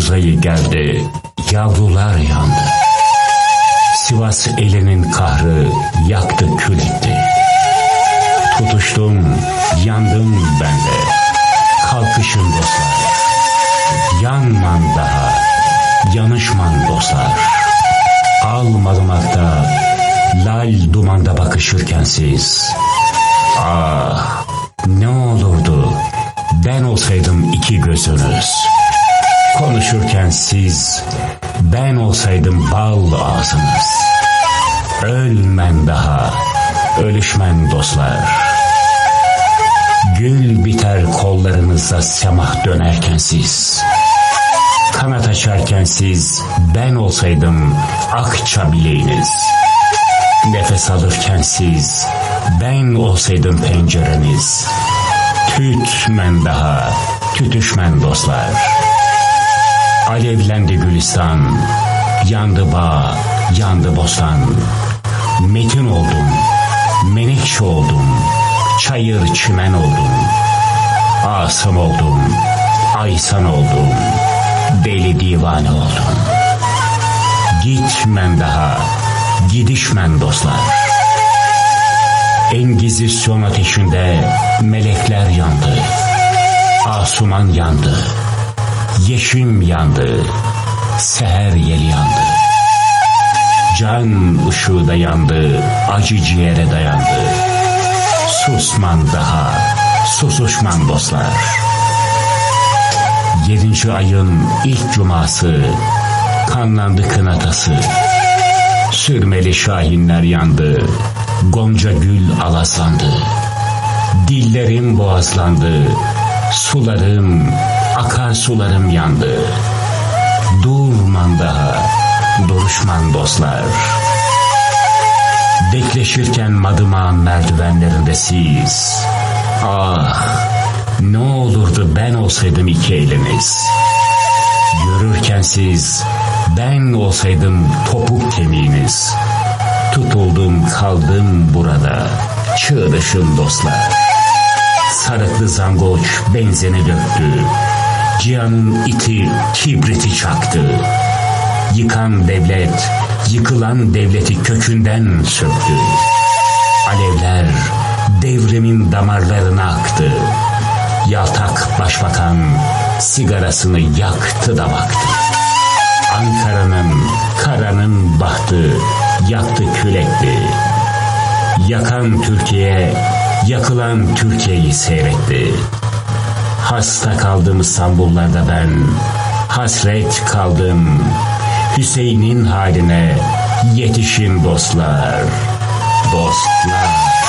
Temmuz geldi, yavrular yandı. Sivas elinin kahrı yaktı kül etti. Tutuştum, yandım ben de. Kalkışın dostlar. Yanman daha, yanışman dostlar. Al madımakta, lal dumanda bakışırken siz. Ah, ne olurdu ben olsaydım iki gözünüz. Konuşurken siz ben olsaydım bal ağzınız. Ölmen daha, ölüşmen dostlar. Gül biter kollarınızda semah dönerken siz. Kanat açarken siz ben olsaydım akça bileğiniz. Nefes alırken siz ben olsaydım pencereniz. Tütmen daha, tütüşmen dostlar. Alevlendi gülistan, yandı bağ, yandı bostan. Metin oldum, menekşe oldum, çayır çimen oldum. Asım oldum, aysan oldum, deli divane oldum. Gitmen daha, gidişmen dostlar. Engizisyon ateşinde melekler yandı. Asuman yandı. Yeşim yandı. Seher yeli yandı. Can ışığı da yandı. Acı ciğere dayandı. Susman daha. Susuşman dostlar. Yedinci ayın ilk cuması. Kanlandı kınatası. Sürmeli şahinler yandı. Gonca gül alazlandı. Dillerim boğazlandı. Sularım, akarsularım yandı. Durman daha, duruşman dostlar. Bekleşirken madımağın merdivenlerinde siz. Ah, ne olurdu ben olsaydım iki eliniz. Yürürken siz, ben olsaydım topuk kemiğiniz. Tutuldum kaldım burada, çığırışın dostlar. Sarıklı zangoç benzeni döktü. Cihan'ın iti kibriti çaktı. Yıkan devlet, yıkılan devleti kökünden söktü. Alevler devrimin damarlarına aktı. Yaltak başbakan sigarasını yaktı da baktı. Ankara'nın, karanın bahtı yaktı külekti. Yakan Türkiye, yakılan Türkiye'yi seyretti. Hasta kaldım İstanbullarda ben, hasret kaldım. Hüseyin'in haline yetişin dostlar, dostlar.